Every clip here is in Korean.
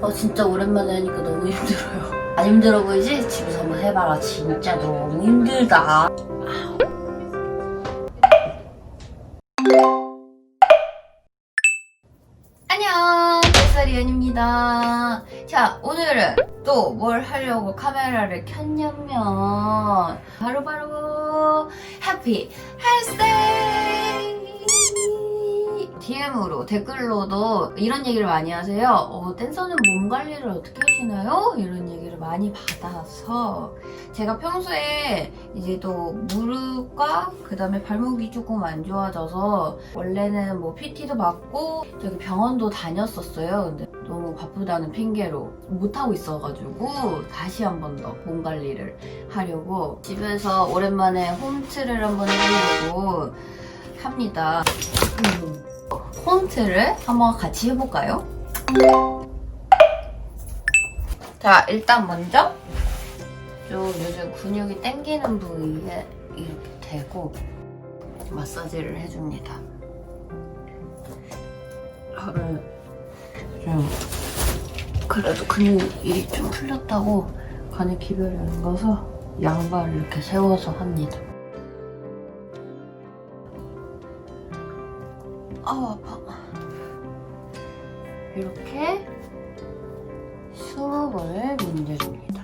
어 진짜 오랜만에 하니까 너무 힘들어요. 안 힘들어 보이지? 집에서 한번 해봐라. 진짜 너무 힘들다. 안녕, 뱃살이연입니다. 자, 오늘은 또 뭘 하려고 카메라를 켰냐면 바로바로 해피 헬스데이! DM으로 댓글로도 이런 얘기를 많이 하세요. 어, 댄서는 몸 관리를 어떻게 하시나요? 이런 얘기를 많이 받아서 제가 평소에 이제 또 무릎과 그 다음에 발목이 조금 안 좋아져서 원래는 뭐 PT도 받고 저기 병원도 다녔었어요. 근데 너무 바쁘다는 핑계로 못하고 있어가지고 다시 한 번 더 몸 관리를 하려고 집에서 오랜만에 홈트를 한번 해보려고 합니다. 음, 홈트를 한번 같이 해볼까요? 자, 일단 먼저 좀 요즘 근육이 땡기는 부위에 이렇게 대고 마사지를 해줍니다. 좀 그래도 근육이 좀 풀렸다고 간에 기별이 안 가서 양발을 이렇게 세워서 합니다. 아우 아파. 이렇게 수업을 문제줍니다.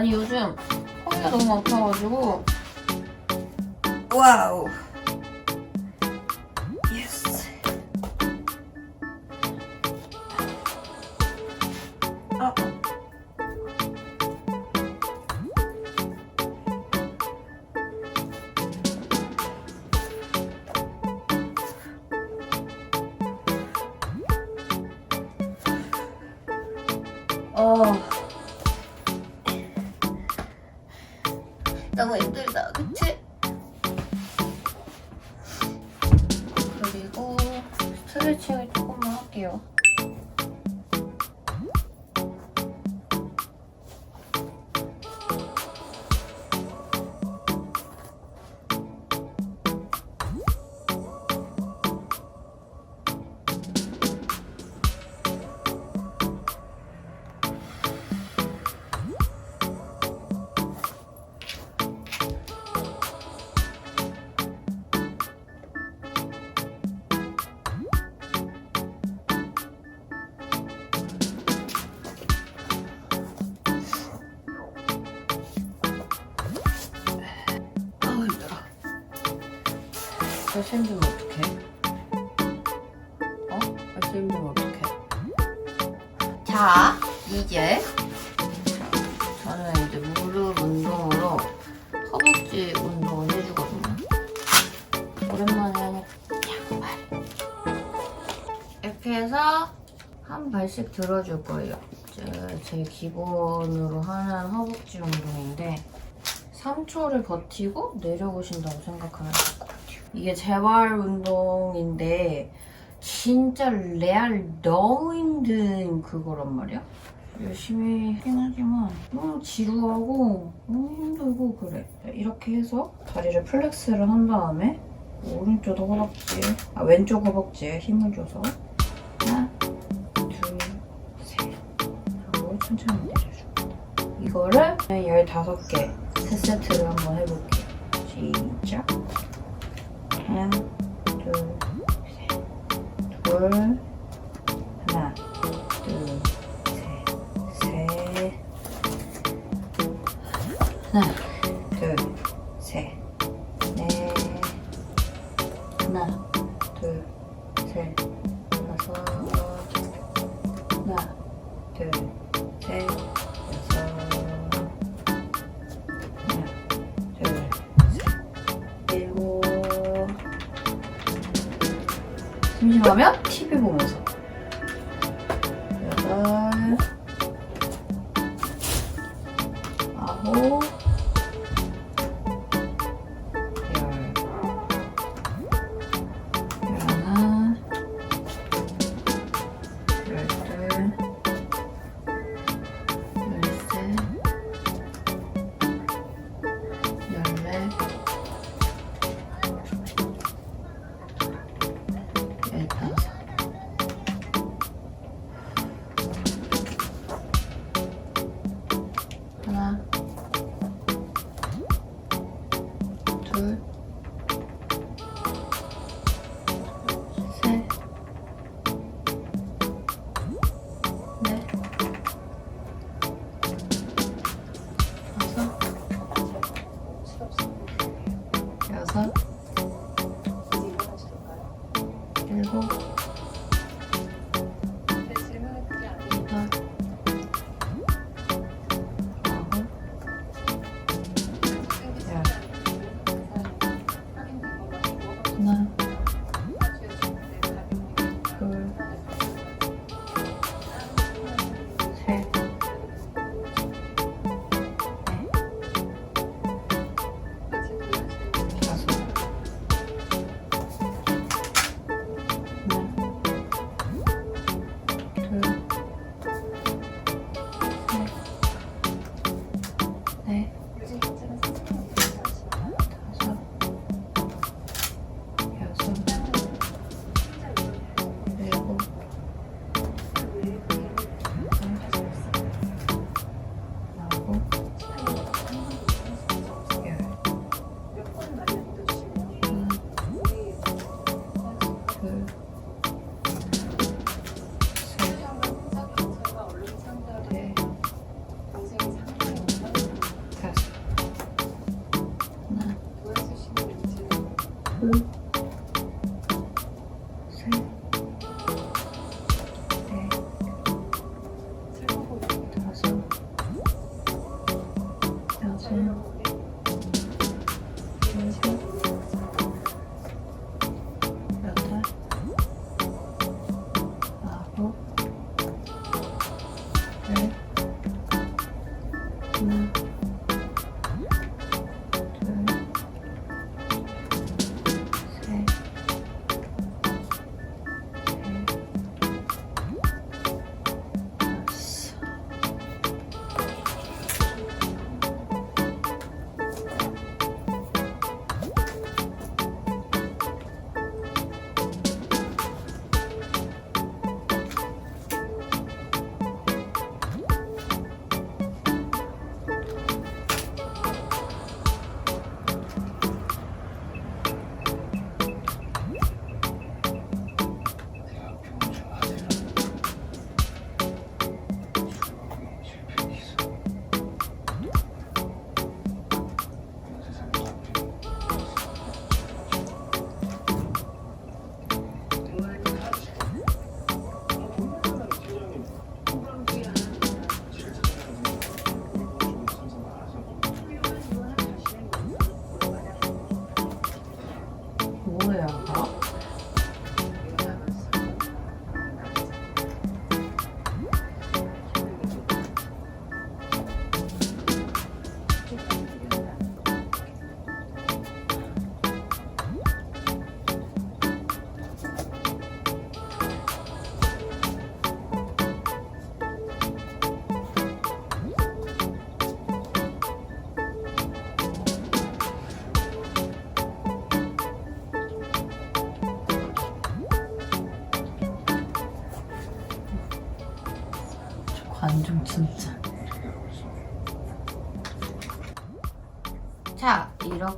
아니 요즘 허리가 너무 아파가지고. 와우 스트레칭을 조금만 할게요. 다시 힘들면 어떡해? 어? 다시 힘들면 어떡해? 자, 이제 저는 이제 무릎 운동으로 허벅지 운동을 해주거든요. 오랜만에 하니까 양발. 이렇게 해서 한 발씩 들어줄 거예요. 제, 제 기본으로 하는 허벅지 운동인데 3초를 버티고 내려오신다고 생각하면 돼요. 이게 재활 운동인데 진짜 레알 너무 힘든 그거란 말이야. 열심히 하긴 하지만 너무 지루하고 너무 힘들고 그래. 이렇게 해서 다리를 플렉스를 한 다음에 오른쪽 허벅지에 아 왼쪽 허벅지에 힘을 줘서 하나 둘 셋 하고 천천히 내려줘. 이거를 15개 세 세트를 한번 해볼게요. 시작. 하나, 둘, 셋. 둘, 하나, 둘, 셋, 셋. 하나, 심심하면? TV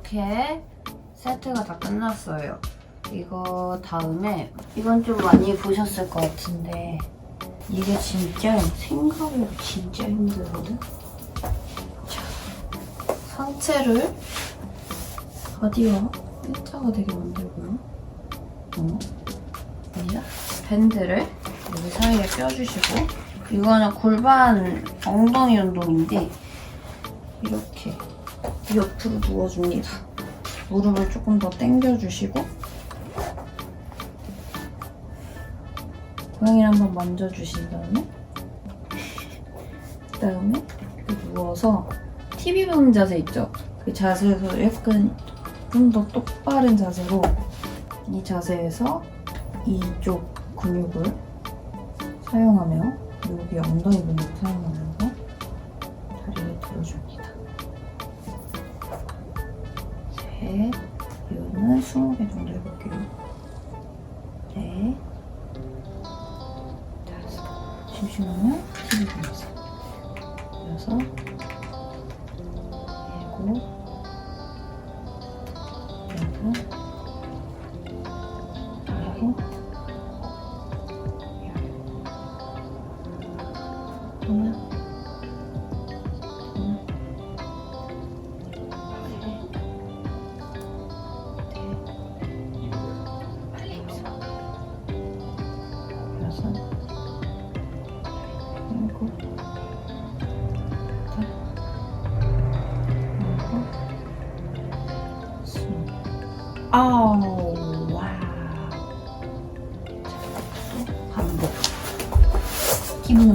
이렇게 세트가 다 끝났어요. 이거 다음에 이건 좀 많이 보셨을 것 같은데 이게 진짜 생각보다 진짜 힘들거든? 자, 상체를 어디요? 일자가 되게 만들고요. 어? 아니야? 밴드를 여기 사이에 껴주시고 이거는 골반 엉덩이 운동인데 이렇게 옆으로 누워줍니다. 무릎을 조금 더 당겨주시고 고양이를 한번 만져주신 다음에 그 다음에 이렇게 누워서 TV 보는 자세 있죠? 그 자세에서 약간 좀 더 똑바른 자세로 이 자세에서 이쪽 근육을 사용하며 여기 엉덩이 근육을 사용하면서 다리를 들어줍니다. 셋, 이거는 20개 정도 해볼게요. 넷, 다섯. TV 보면서. 여섯,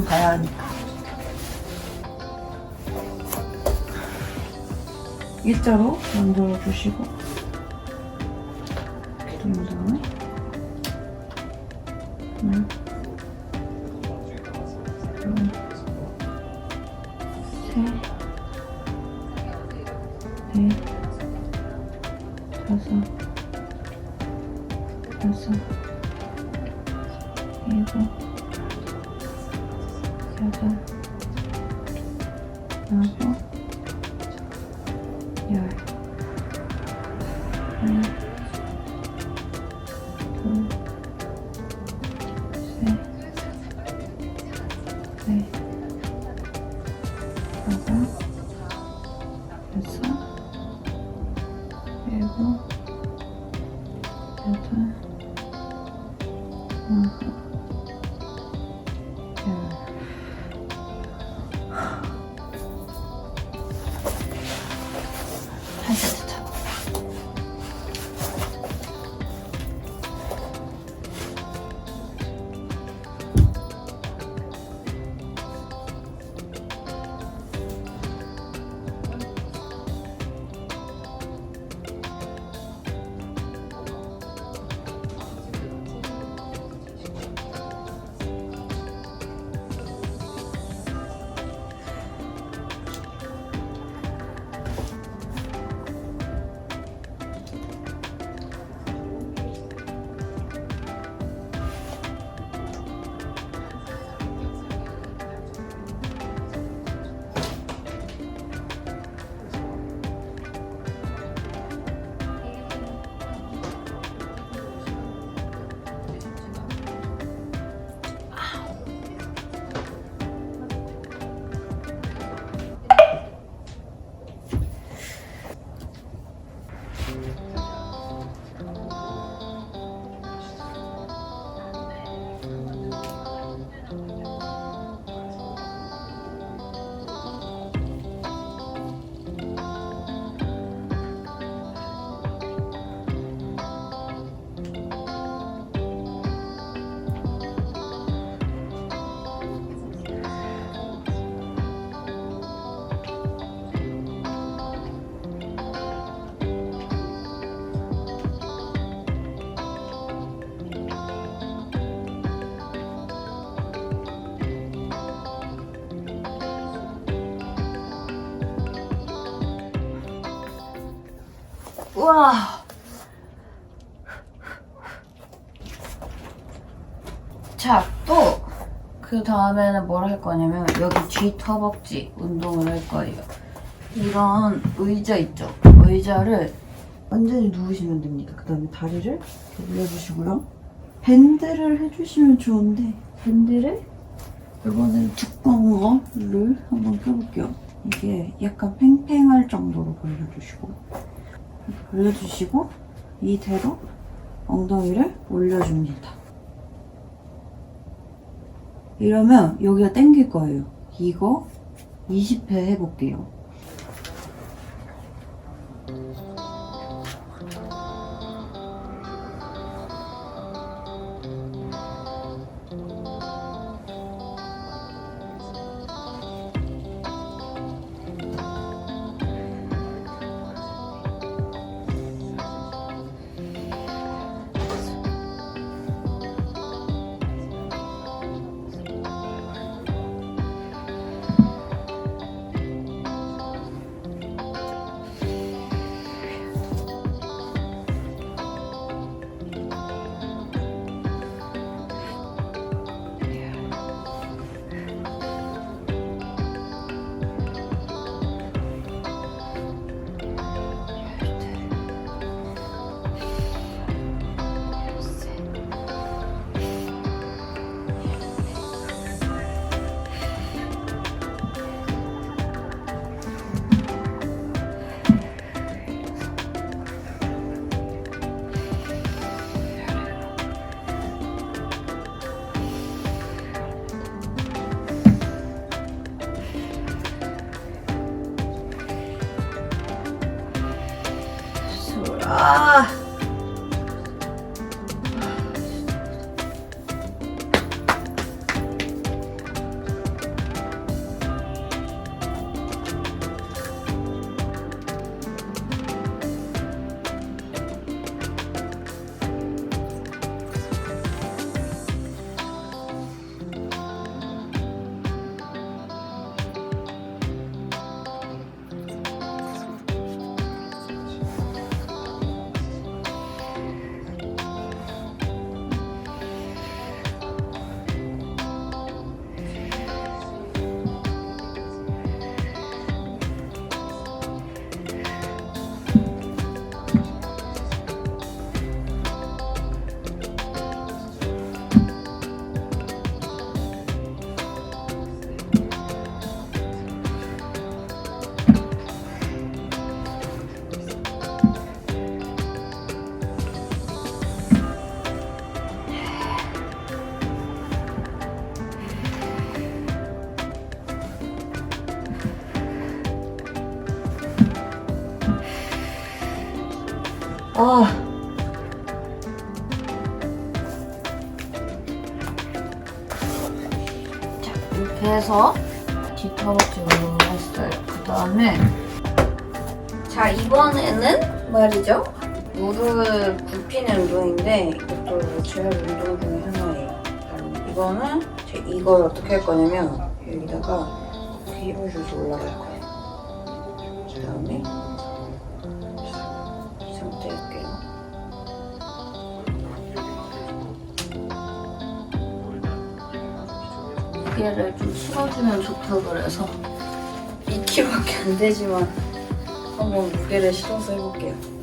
봐야 하니까. 일자로 만들어 주시고. 이렇게 돌린 다음에 하나 둘셋넷 다섯. 일곱 여덟 아홉 열 우와. 자, 또 그 다음에는 뭘 할 거냐면 여기 뒤 터벅지 운동을 할 거예요. 이런 의자 있죠? 의자를 완전히 누우시면 됩니다. 그 다음에 다리를 올려주시고요. 밴드를 해주시면 좋은데 밴드를 이번엔 두꺼운 거를 한번 껴볼게요. 이게 약간 팽팽할 정도로 벌려주시고 벌려주시고 이대로 엉덩이를 올려줍니다. 이러면 여기가 당길 거예요. 이거 20회 해볼게요. 이렇게 해서 뒤터벅지 운동을 했어요. 그 다음에 자, 이번에는 말이죠. 무릎 굽히는 운동인데 이것도 제일 운동 중에 하나예요. 음, 이거는 제 이걸 어떻게 할 거냐면 여기다가 뒤로 줘서 올라갈 거예요. 그 다음에 무게를 좀 실어주면 좋다 그래서 2kg밖에 안 되지만 한번 무게를 실어서 해볼게요.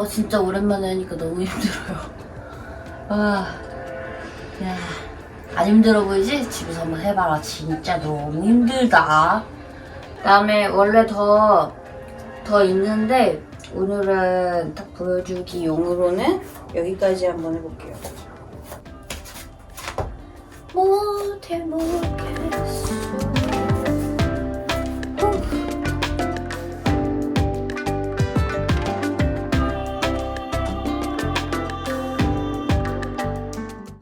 어, 진짜 오랜만에 하니까 너무 힘들어요. 아, 야, 안 힘들어 보이지? 집에서 한번 해봐라. 진짜 너무 힘들다. 그다음에 원래 더, 더 있는데, 오늘은 딱 보여주기 용으로는 여기까지 한번 해볼게요. 못해, 못해.